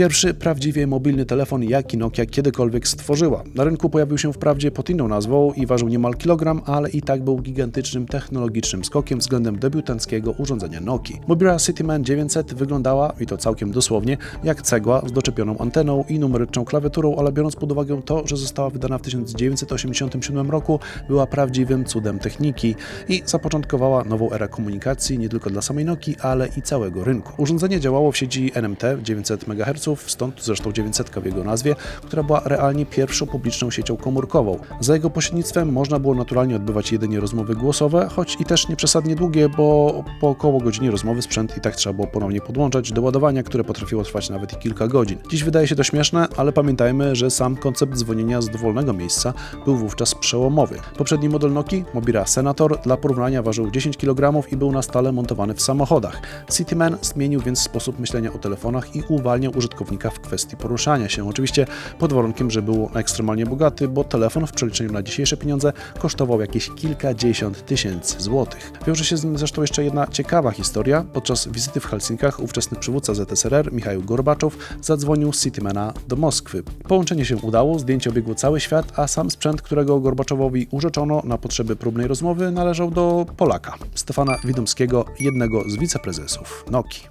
Pierwszy prawdziwie mobilny telefon, jaki Nokia kiedykolwiek stworzyła. Na rynku pojawił się wprawdzie pod inną nazwą i ważył niemal kilogram, ale i tak był gigantycznym technologicznym skokiem względem debiutanckiego urządzenia Nokii. Mobira Cityman 900 wyglądała, i to całkiem dosłownie, jak cegła z doczepioną anteną i numeryczną klawiaturą, ale biorąc pod uwagę to, że została wydana w 1987 roku, była prawdziwym cudem techniki i zapoczątkowała nową erę komunikacji nie tylko dla samej Nokii, ale i całego rynku. Urządzenie działało w sieci NMT 900 MHz, stąd zresztą 900 w jego nazwie, która była realnie pierwszą publiczną siecią komórkową. Za jego pośrednictwem można było naturalnie odbywać jedynie rozmowy głosowe, choć i też nie przesadnie długie, bo po około godzinie rozmowy sprzęt i tak trzeba było ponownie podłączać do ładowania, które potrafiło trwać nawet i kilka godzin. Dziś wydaje się to śmieszne, ale pamiętajmy, że sam koncept dzwonienia z dowolnego miejsca był wówczas przełomowy. Poprzedni model Nokii, Mobira Senator, dla porównania ważył 10 kg i był na stale montowany w samochodach. Cityman zmienił więc sposób myślenia o telefonach i uwalniał użytkownika w kwestii poruszania się. Oczywiście pod warunkiem, że był ekstremalnie bogaty, bo telefon w przeliczeniu na dzisiejsze pieniądze kosztował jakieś kilkadziesiąt tysięcy złotych. Wiąże się z nim zresztą jeszcze jedna ciekawa historia. Podczas wizyty w Helsinkach ówczesny przywódca ZSRR, Michał Gorbaczow, zadzwonił z Citymana do Moskwy. Połączenie się udało, zdjęcie obiegło cały świat, a sam sprzęt, którego Gorbaczowowi urzeczono na potrzeby próbnej rozmowy, należał do Polaka, Stefana Widomskiego, jednego z wiceprezesów Nokii.